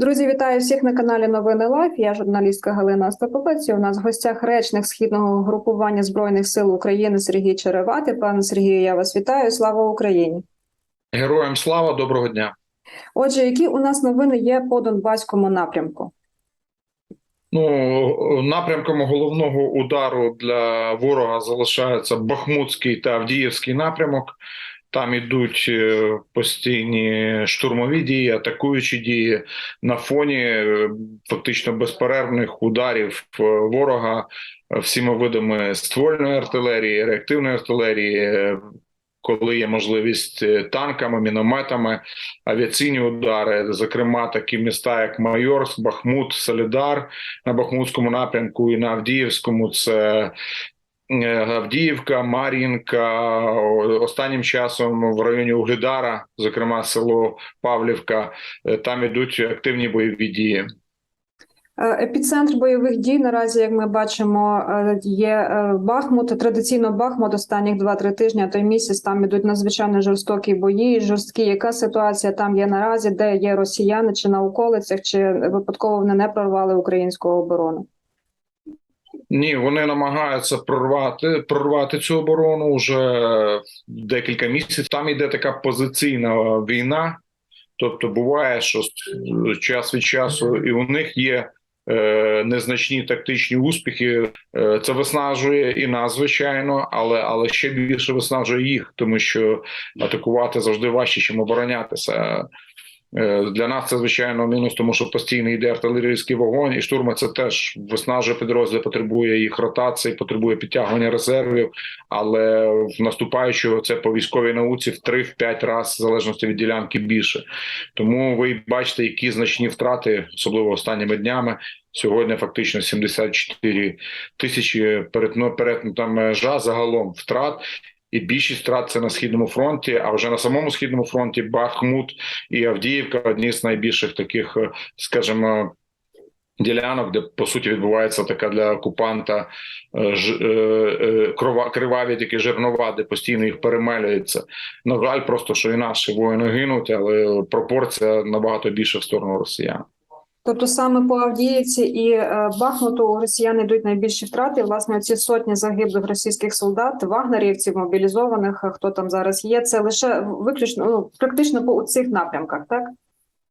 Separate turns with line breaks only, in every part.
Друзі, вітаю всіх на каналі Новини Лайф. Я журналістка Галина Остаповець. У нас в гостях речник східного групування збройних сил України Сергій Черевати. Пане Сергію, я вас вітаю. Слава Україні!
Героям слава, доброго дня.
Отже, які у нас новини є по Донбаському напрямку?
Ну напрямком головного удару для ворога залишається Бахмутський та Авдіївський напрямок. Там ідуть е, постійні штурмові дії, атакуючі дії на фоні е, фактично безперервних ударів е, ворога всіма видами ствольної артилерії, реактивної артилерії. Коли є можливість танками, мінометами, авіаційні удари, зокрема такі міста, як Майорськ, Бахмут, Солідар на Бахмутському напрямку і на Авдіївському, це Авдіївка, Мар'їнка. Останнім часом в районі Угледара, зокрема село Павлівка, е, там ідуть активні бойові дії.
Е, Епіцентр бойових дій наразі, як ми бачимо, е, є е, Бахмут. Традиційно Бахмут останніх 2-3 тижні, а то місяць там ідуть надзвичайно жорстокі бої. Жорсткі. Яка ситуація там є наразі? Де є росіяни, чи на околицях, чи випадково вони не прорвали українську оборону?
Ні, вони намагаються прорвати прорвати цю оборону вже декілька місяців. Там йде така позиційна війна. Тобто, буває, що час від часу і у них є е, незначні тактичні успіхи. Е, це виснажує і нас, звичайно, але але ще більше виснажує їх, тому що атакувати завжди важче, ніж оборонятися. Е, Для нас це звичайно мінус, тому що постійно йде артилерійський вогонь, і штурми це теж виснажує підрозділ, потребує їх ротації, потребує підтягування резервів. Але в наступаючого це по військовій науці в 3-5 разів, в залежності від ділянки більше. Тому ви бачите, які значні втрати, особливо останніми днями. Сьогодні фактично 74 тисячі перетно перетнута межа загалом втрат. І більшість втрат це на східному фронті. А вже на самому східному фронті Бахмут і Авдіївка одні з найбільших таких, е, скажімо, ділянок, де по суті відбувається така для окупанта е, ж, е, крова, криваві такі жернова, де постійно їх перемелюється. На жаль, просто що і наші воїни гинуть, але пропорція набагато більше в сторону росіян.
Тобто саме по Авдіївці і е, Бахмуту у росіян йдуть найбільші втрати. Власне, ці сотні загиблих російських солдат, вагнерівців, мобілізованих, е, хто там зараз є, це лише виключно ну, практично по цих напрямках, так?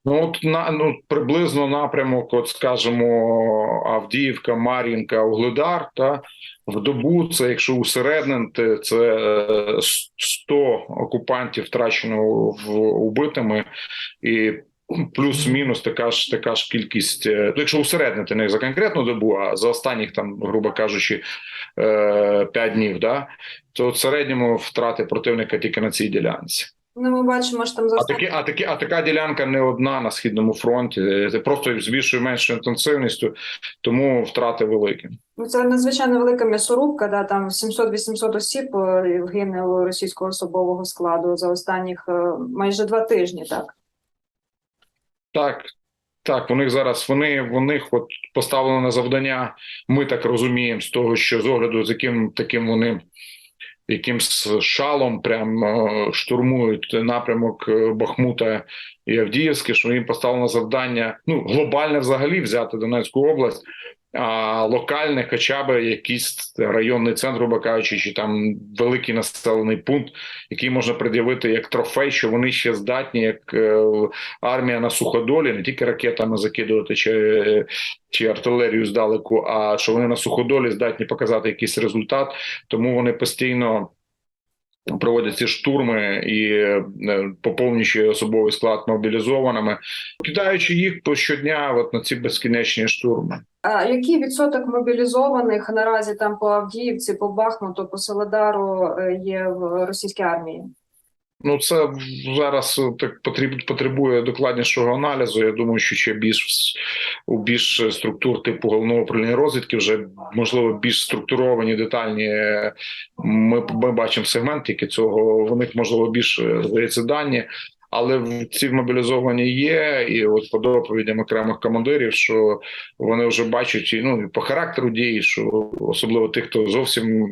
Ну от на ну приблизно напрямок, от скажімо, Авдіївка, Мар'їнка, Угледар. Та в добу це, якщо усереднити, це е, 100 окупантів втрачено в убитими і. Плюс-мінус така ж така ж кількість. е, ну, Якщо усереднити не за конкретну добу, а за останніх там, грубо кажучи, 5 днів, да, то в середньому втрати противника тільки на цій ділянці.
Ну, ми бачимо, що там за
А такі, а такі, а така ділянка не одна на східному фронті. Це просто з більшою меншою інтенсивністю, тому втрати великі.
Ну, Це надзвичайно велика м'ясорубка, да, там 700-800 осіб е, гинуло російського особового складу за останніх е, майже два тижні, так?
Так, так, них зараз вони в от поставлено на завдання. Ми так розуміємо, з того, що з огляду, з яким таким вони. Якимсь шалом прям е, штурмують напрямок е, Бахмута і Авдіївське, що їм поставлено завдання ну глобальне взагалі взяти Донецьку область, локальне, хоча б якийсь районний центр, кажучи, чи там великий населений пункт, який можна пред'явити як трофей, що вони ще здатні, як е, армія на суходолі, не тільки ракетами закидувати чи, чи артилерію здалеку, а що вони на суходолі здатні показати якийсь результат, тому вони постійно. Проводять ці штурми і е, поповнюючи особовий склад мобілізованими, кидаючи їх по щодня, от на ці безкінечні штурми.
А який відсоток мобілізованих наразі там по Авдіївці, по Бахмуту, по Солодару е, є в російській армії?
Ну, це зараз так потріб, потребує докладнішого аналізу. Я думаю, що ще більш у більш структур типу головного управління розвідки, вже можливо більш структуровані, детальні. Ми, ми бачимо сегментики цього. В них можливо більше здається дані. Але ці мобілізовані є, і от по доповідям окремих командирів, що вони вже бачать і, ну по характеру дії, що особливо тих, хто зовсім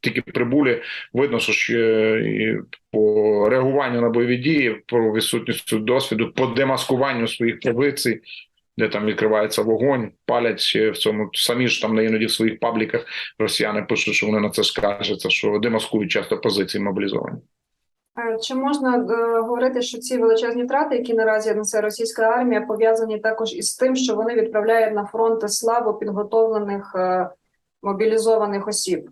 тільки прибулі, видно, що ще по реагуванню на бойові дії, по відсутністю досвіду, по демаскуванню своїх позицій, де там відкривається вогонь, палять в цьому самі ж там іноді в своїх пабліках росіяни пишуть, що вони на це скаржаться, що демаскують часто позиції мобілізовані.
Е, Чи можна е, говорити, що ці величезні втрати, які наразі несе російська армія, пов'язані також із тим, що вони відправляють на фронт слабо підготовлених е, мобілізованих осіб?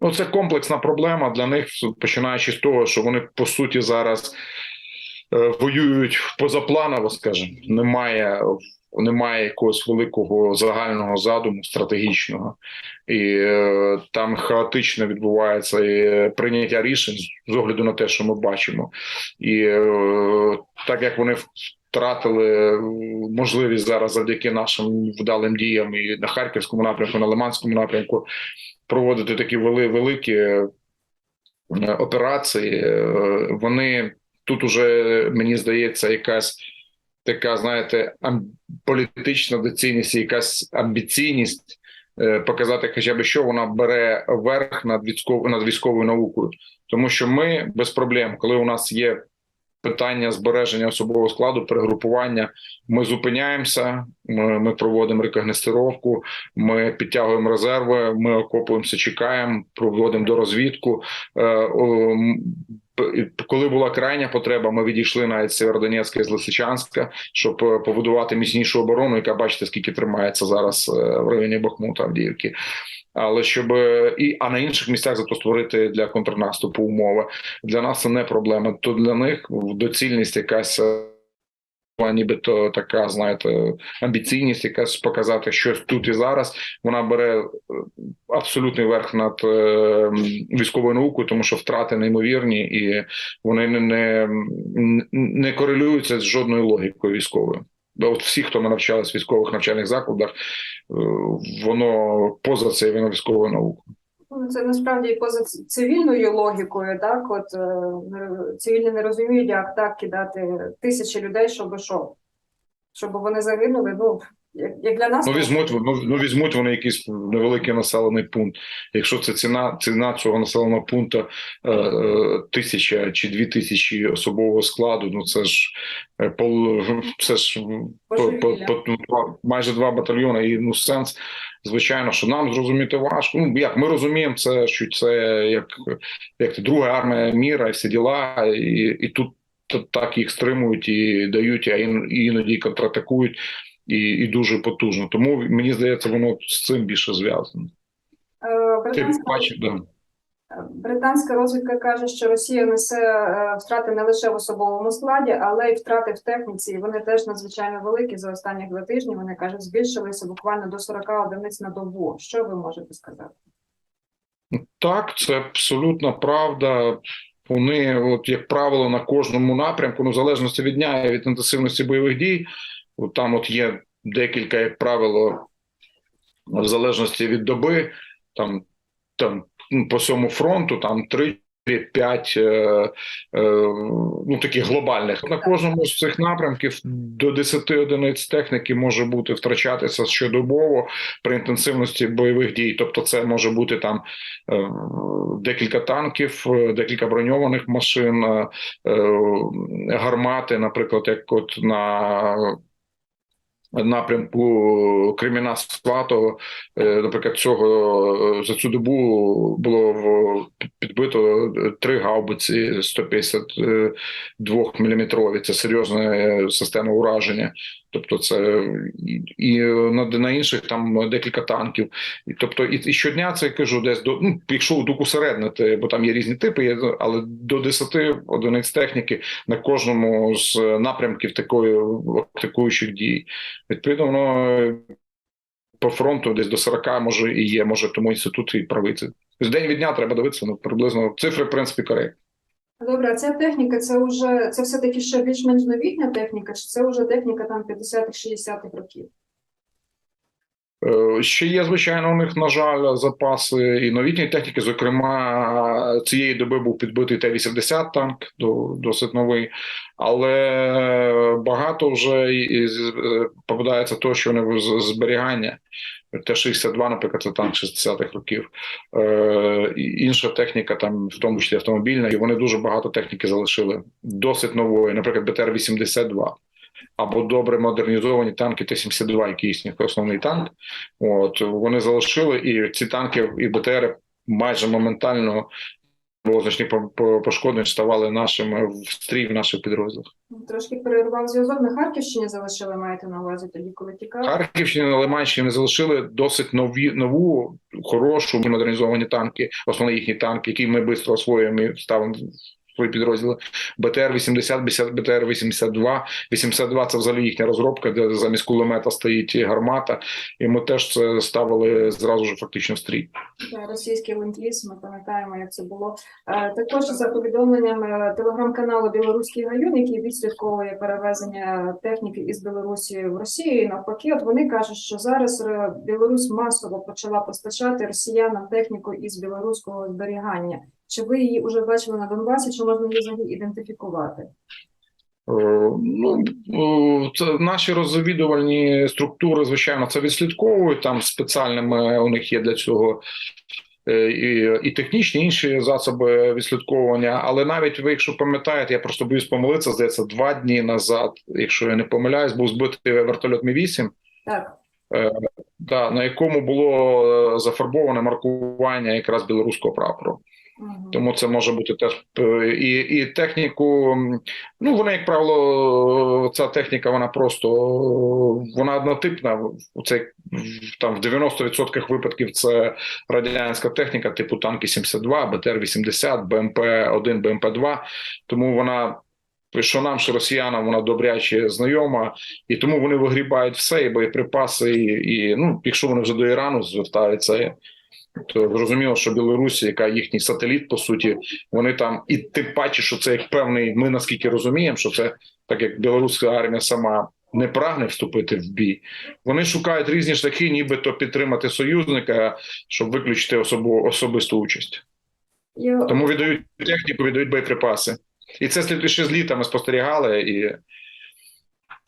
Ну, це комплексна проблема для них, починаючи з того, що вони по суті зараз воюють позапланово, скажімо, немає. Немає якогось великого загального задуму стратегічного, і е, там хаотично відбувається і прийняття рішень з огляду на те, що ми бачимо, і е, так як вони втратили можливість зараз завдяки нашим вдалим діям і на харківському напрямку, на Лиманському напрямку проводити такі вели, великі е, операції. Е, Вони тут уже мені здається, якась така, знаєте, політична доцільність, і якась амбіційність е, показати, хоча б що вона бере верх над військовою над військовою наукою, тому що ми без проблем, коли у нас є. Питання збереження особового складу, перегрупування. Ми зупиняємося, ми, ми проводимо рекогностировку, ми підтягуємо резерви, ми окопуємося, чекаємо, проводимо дорозвідку. Е, о, м, п- коли була крайня потреба, ми відійшли навіть з Сєвєродонецька і з Лисичанська, щоб е, побудувати міцнішу оборону, яка бачите, скільки тримається зараз е, в районі Бахмута, Авдіївки. Але щоб е, і а на інших місцях зато створити для контрнаступу умови для нас це не проблема. То для них доцільність якась. е, Нібито така, знаєте, амбіційність, якась показати щось тут і зараз. Вона бере е, абсолютний верх над військовою наукою, тому що втрати неймовірні, і вони не, не, корелюються з жодною логікою військовою. От всі, хто ми навчалися в військових навчальних закладах, воно поза цей військовою наукою.
Ну, Це насправді поза цивільною логікою, так от е, цивільні не розуміють, як так кидати тисячі людей, щоб що? Щоб вони загинули. Ну як, як для нас
Ну візьмуть, ну, ну візьмуть вони якийсь невеликий населений пункт. Якщо це ціна, ціна цього населеного пункту е, е, тисяча чи дві тисячі особового складу, ну це ж е, пол, це ж по, по, по, ну, майже два батальйони. І ну сенс, звичайно, що нам зрозуміти важко. Ну як ми розуміємо, це що це як, як друга армія міра, і всі діла, і, і тут. Так їх стримують і дають, а ін- іноді контратакують і, і дуже потужно. Тому мені здається, воно з цим більше зв'язано.
Е, британська,
бачиш, да.
британська розвідка каже, що Росія несе е, втрати не лише в особовому складі, але й втрати в техніці. І вони теж надзвичайно великі за останні два тижні. Вони кажуть, збільшилися буквально до 40 одиниць на добу. Що ви можете сказати?
Так, це абсолютна правда. Вони, от як правило, на кожному напрямку, ну в залежності від дня і від інтенсивності бойових дій, там от є декілька, як правило, в залежності від доби, там, там ну, по всьому фронту, там три. П'ять е, е, ну таких глобальних на кожному з цих напрямків до 10 одиниць техніки може бути втрачатися щодобово при інтенсивності бойових дій. Тобто, це може бути там е, декілька танків, декілька броньованих машин, гармати, наприклад, як от на напрямку Креміна Сватого, е, наприклад, цього е, за цю добу було підбито три гаубиці 152 мм. Це серйозна система ураження. Тобто, це і, на, на інших там декілька танків. І, тобто, і, і щодня це я кажу, десь до ну, якщо тут усереднити, бо там є різні типи, є, але до 10 одиниць техніки на кожному з напрямків такої атакуючих дій. Відповідно, воно по фронту десь до 40 може і є, може тому інститут і з день від дня треба дивитися, ну приблизно цифри, в принципі, коректні.
Добре, а ця техніка це вже це все таки ще більш-менш новітня техніка, чи це вже техніка там 50-х, 60-х років?
Е, Ще є, звичайно, у них, на жаль, запаси і новітньої техніки. Зокрема, цієї доби був підбитий Т-80 танк, до- досить новий, але багато вже е, попадається того, що вони зберігання. Т-62, наприклад, це танк 60-х років. Е, інша техніка, там, в тому числі автомобільна, і вони дуже багато техніки залишили. Досить нової, наприклад, БТР-82 або добре модернізовані танки Т-72, які їхній основний танк. От вони залишили, і ці танки і БТР майже моментально значні по- по- пошкоджень ставали нашими в стрій в наших підрозділах.
Трошки перервав зв'язок на Харківщині залишили, маєте на увазі тоді, коли тікав?
Харківщині на Лиманщині залишили досить нові нову, хорошу модернізовані танки, основні їхні танки, які ми швидко освоюємо і ставимо свої підрозділи. БТР 80, БТР 82. 82 це взагалі їхня розробка, де замість кулемета стоїть гармата, і ми теж це ставили зразу ж фактично в стрій.
Російський ленд-ліз, ми пам'ятаємо, як це було. Е, Також за повідомленням е, телеграм-каналу Білоруський гаюн, який відслідковує перевезення техніки із Білорусі в Росію, і навпаки, от вони кажуть, що зараз е, Білорусь масово почала постачати росіянам техніку із білоруського зберігання. Чи ви її вже бачили на Донбасі? Чи можна її взагалі ідентифікувати?
Е, Ну, е, це наші розвідувальні структури, звичайно, це відслідковують. Там спеціальними у них є для цього е, і, і технічні інші засоби відслідковування. Але навіть ви, якщо пам'ятаєте, я просто боюсь помилитися, здається, два дні назад, якщо я не помиляюсь, був збитий вертольот Мі 8
Так,
да, на якому було е, зафарбоване маркування якраз білоруського прапору. Тому це може бути теж е, і, і техніку. Ну вона, як правило, ця техніка, вона просто е, вона однотипна. Це там в 90% випадків це радянська техніка, типу танки 72, БТР-80, БМП-1, БМП-2. Тому вона. Що нам, що росіянам, вона добряче знайома, і тому вони вигрібають все, і боєприпаси, і, і ну, якщо вони вже до Ірану звертаються, то зрозуміло, що Білорусі, яка їхній сателіт, по суті, вони там і тим паче, що це як певний. Ми наскільки розуміємо, що це так як білоруська армія сама не прагне вступити в бій. Вони шукають різні шляхи, нібито підтримати союзника, щоб виключити особу особисту участь. Тому віддають техніку, віддають боєприпаси. І це слід ще з літа ми спостерігали. І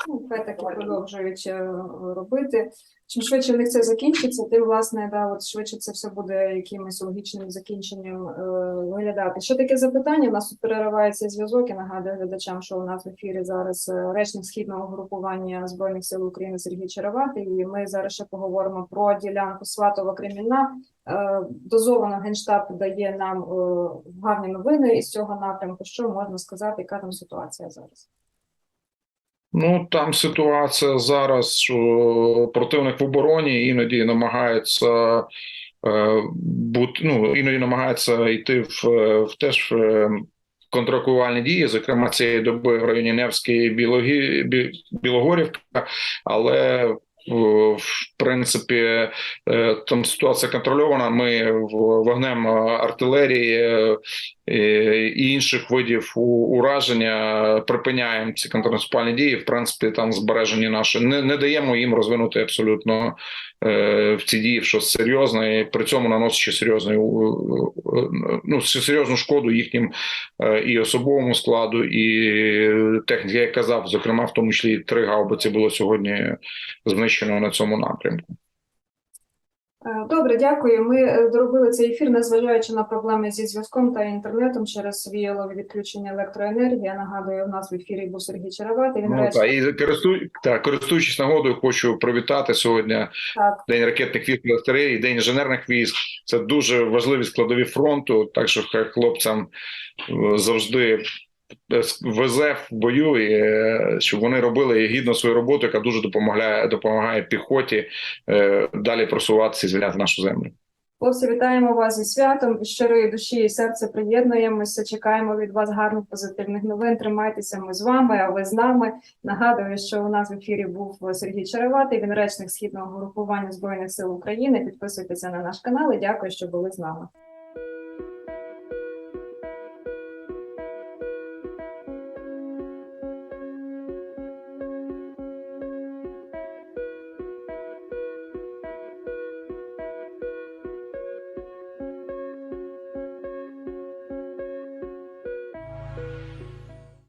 Ну, так і продовжують е, робити. Чим швидше в них це закінчиться, тим власне да, от швидше це все буде якимось логічним закінченням е, виглядати. Ще таке запитання? У нас тут переривається зв'язок. Я нагадую глядачам, що у нас в ефірі зараз е, речник східного групування збройних сил України Сергій Череватий. І ми зараз ще поговоримо про ділянку Сватова Кремінна. Е, Дозовано генштаб дає нам е, гарні новини із цього напрямку. Що можна сказати, яка там ситуація зараз?
Ну там ситуація зараз, що противник в обороні іноді намагається е, бути, ну іноді намагається йти в, в теж е, контратакувальні дії, зокрема цієї доби в районі Невської Білогі, Бі, Білогорівка, але в, в принципі е, там ситуація контрольована. Ми вогнем артилерії е, і інших видів ураження припиняємо ці контрнаступальні дії. В принципі, там збережені наші не, не даємо їм розвинути абсолютно е, в ці дії щось серйозне, і при цьому наносячи серйозну ну серйозну шкоду їхнім е, і особовому складу, і техніці, я казав, зокрема, в тому числі три гаубиці було сьогодні знищено на цьому напрямку.
Е, Добре, дякую. Ми е, доробили цей ефір, незважаючи на проблеми зі зв'язком та інтернетом через віялові відключення електроенергії. Я нагадую, у нас в ефірі був Сергій Череватий. Він
Ну,
речник
та, і користу, та, користуючись нагодою, хочу привітати сьогодні
Так.
День ракетних військ і День інженерних військ. Це дуже важливі складові фронту. Так що хай хлопцям е, завжди везе в бою, і е, щоб вони робили гідно свою роботу, яка дуже допомагає допомагає піхоті е, далі просуватися і звільняти нашу землю.
Хлопці, вітаємо вас зі святом. Щирої душі і серця приєднуємося. Чекаємо від вас гарних позитивних новин. Тримайтеся ми з вами, а ви з нами. Нагадую, що у нас в ефірі був Сергій Череватий, він речник східного групування збройних сил України. Підписуйтеся на наш канал і дякую, що були з нами.